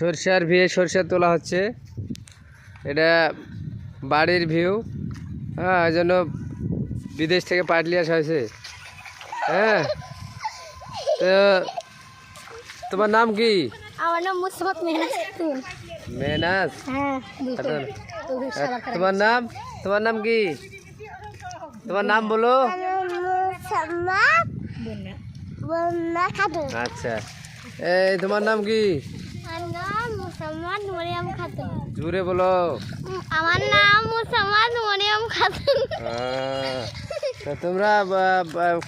সরষার ভিয়ে সরষা তোলা হচ্ছে। এটা বাড়ির ভিউ। হ্যাঁ এই জন্য বিদেশ থেকে পাটলি আসা হয়েছে। হ্যাঁ। তো তোমার নাম কি? আমার নাম মুসবাত মেহনাজ খাতুন। মেহনাজ? হ্যাঁ তোমার নাম? তোমার নাম কি? তোমার নাম বলো। আচ্ছা। এই তোমার নাম কি? নাম মুসম্মাদ মরিয়াম খাতুন। জুড়ে বলো। আমার নাম মুসম্মাদ মরিয়াম খাতুন। তা তোমরা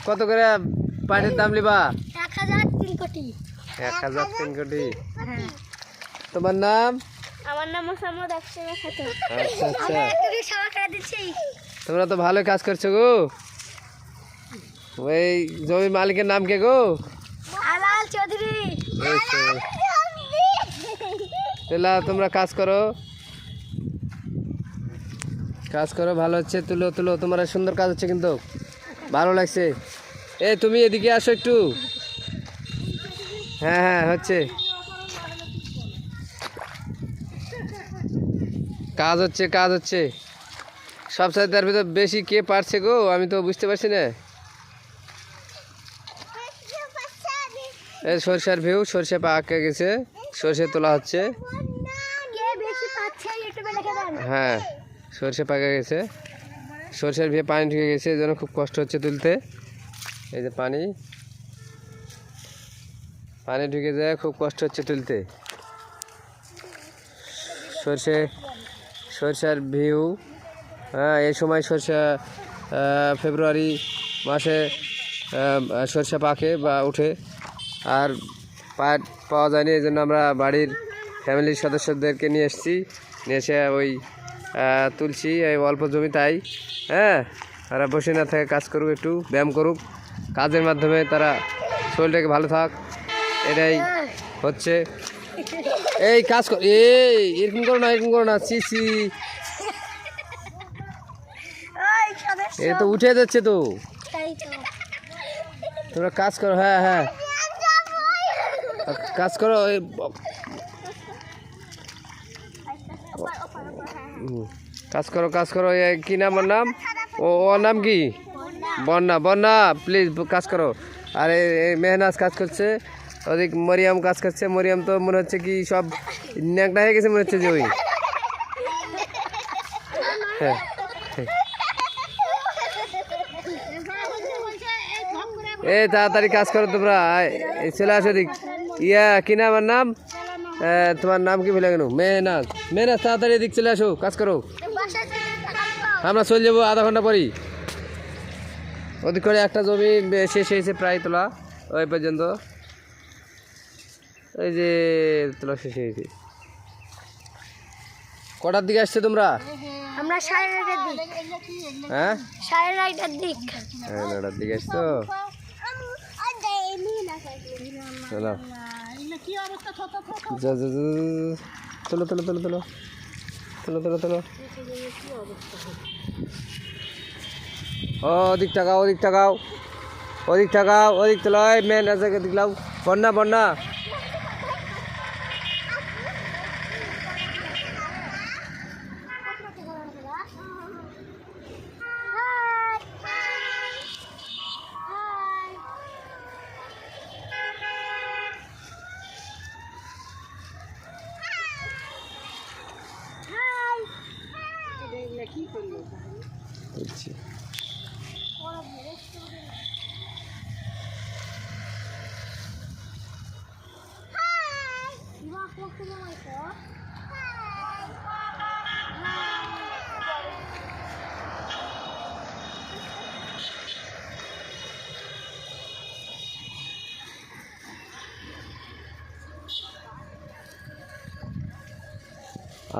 কত করে পাটের দাম লিবা এক হাজার তিন কোটি। এক হাজার তিন কোটি। তোমার নাম? আমার নাম মুসম্মাদ খাতুন। আচ্ছা আচ্ছা। তোমরা তো ভালো কাজ করছ গো। ওই জমি মালিকের নাম কে গো? আলাল চৌধুরী। এই তো। তাহলে তোমরা কাজ করো। কাজ করো, ভালো হচ্ছে, তুলো তুলো তোমার সুন্দর কাজ হচ্ছে কিন্তু। ভালো লাগছে। এ, তুমি এদিকে আসো একটু। হ্যাঁ হ্যাঁ হচ্ছে। কাজ হচ্ছে কাজ হচ্ছে। সব তার ভিতর বেশি কে পারছে গো, আমি তো বুঝতে পারছি না। সরষার ভিউ সরষে পাকে গেছে, সরষে তোলা হচ্ছে। হ্যাঁ সরষে পাকে গেছে। সরষের ভিয়ে পানি ঢুকে গেছে, এই জন্য খুব কষ্ট হচ্ছে তুলতে। এই যে পানি। পানি ঢুকে যায়, খুব কষ্ট হচ্ছে তুলতে। সরষে, সরষার ভিউ। হ্যাঁ এই সময় সরষা ফেব্রুয়ারি মাসে সরষা পাকে বা ওঠে আর পাট পাওয়া যায়নি, এই জন্য আমরা বাড়ির ফ্যামিলির সদস্যদেরকে নিয়ে এসেছি। নিয়ে এসে ওই তুলছি এই অল্প জমি তাই। হ্যাঁ তারা বসে না থাকে কাজ করুক একটু ব্যায়াম করুক। কাজের মাধ্যমে তারা শরীরটাকে ভালো থাক এটাই হচ্ছে। এই কাজ কর এই এরকম করো না এরকম করো না সি সি এ তো উঠে যাচ্ছে তো। তোমরা কাজ করো হ্যাঁ হ্যাঁ। কাজ করো এই হুম, কাজ করো কাজ করো। এ, কি নাম ওর নাম? ও, ওর নাম কি? বন্যা বন্যা প্লিজ কাজ করো। আর মেহনাজ কাজ করছে। ওদিক মরিয়াম কাজ করছে। মরিয়াম তো মনে হচ্ছে কি সব ন্যাকটা হয়ে গেছে, মনে হচ্ছে যে ওই। হ্যাঁ এ, তাড়াতাড়ি কাজ করো তোমরা। চলে আসো দিক ইয়া, কি নাম আমার নাম? তোমার নাম কি ভুলে গেল মেহনাজ। মেহনাজ তাড়াতাড়ি এদিক চলে আসো কাজ করো। আমরা চলে যাব আধা ঘণ্টা পরই। ওদিক করে একটা জমি শেষ হয়েছে প্রায় তোলা ওই পর্যন্ত। ওই যে তোলা শেষ হয়েছে কটার দিকে আসছে তোমরা? আমরা সাড়ে নয়টার দিক। হ্যাঁ? সাড়ে নয়টার দিক। হ্যাঁ নটার দিকে আসছো। চলো। যা, যা, যা, যা, যা। তোলো তোলো ও ওদিক টাকাও অধিক টাকাও অধিক টাকাও ওদিক তোলো মেন আছে দিকলাও বন্যা বন্যা।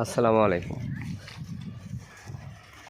আসসালামু আলাইকুম।